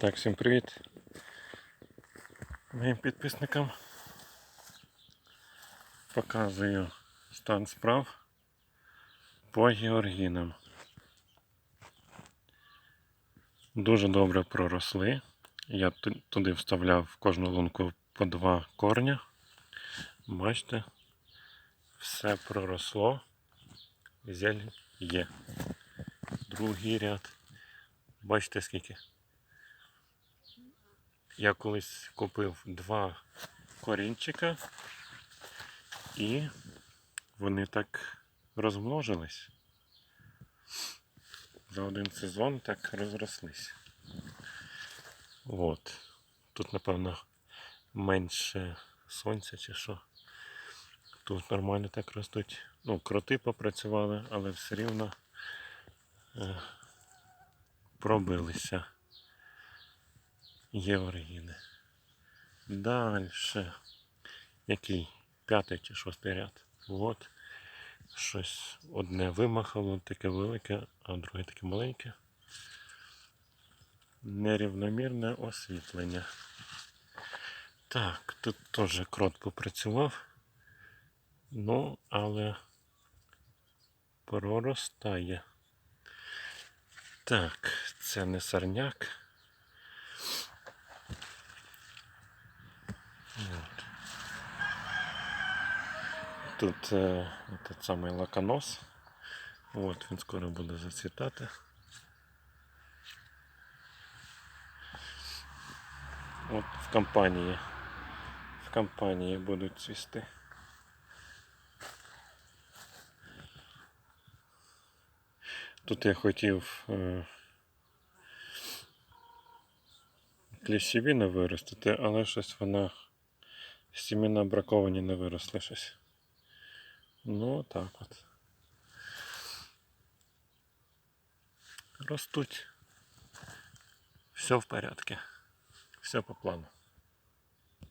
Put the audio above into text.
Так, всім привіт моїм підписникам. Показую стан справ по георгінам. Дуже добре проросли. Я туди вставляв в кожну лунку по два корня. Бачите, все проросло. Зелень є. Другий ряд. Бачите скільки? Я колись купив два корінчика і вони так розмножились. За один сезон так розрослись. От. Тут, напевно, менше сонця чи що. Тут нормально так ростуть. Ну, кроти попрацювали, але все рівно е, пробилися. Єврогіни. Дальше. Який? П'ятий чи шостий ряд. От. Щось одне вимахало, таке велике, а друге таке маленьке. Нерівномірне освітлення. Так, тут теж крот попрацював. Ну, але проростає. Так, це не сорняк. Тут е, этот самий лаконос. От, він скоро буде зацвітати. От в компанії. В компанії будуть цвісти. Тут я хотів е, кліщевіна виростити, але щось вона сімена браковані не виросли щось. Ну, так от. Ростуть. Все в порядке. Все по плану.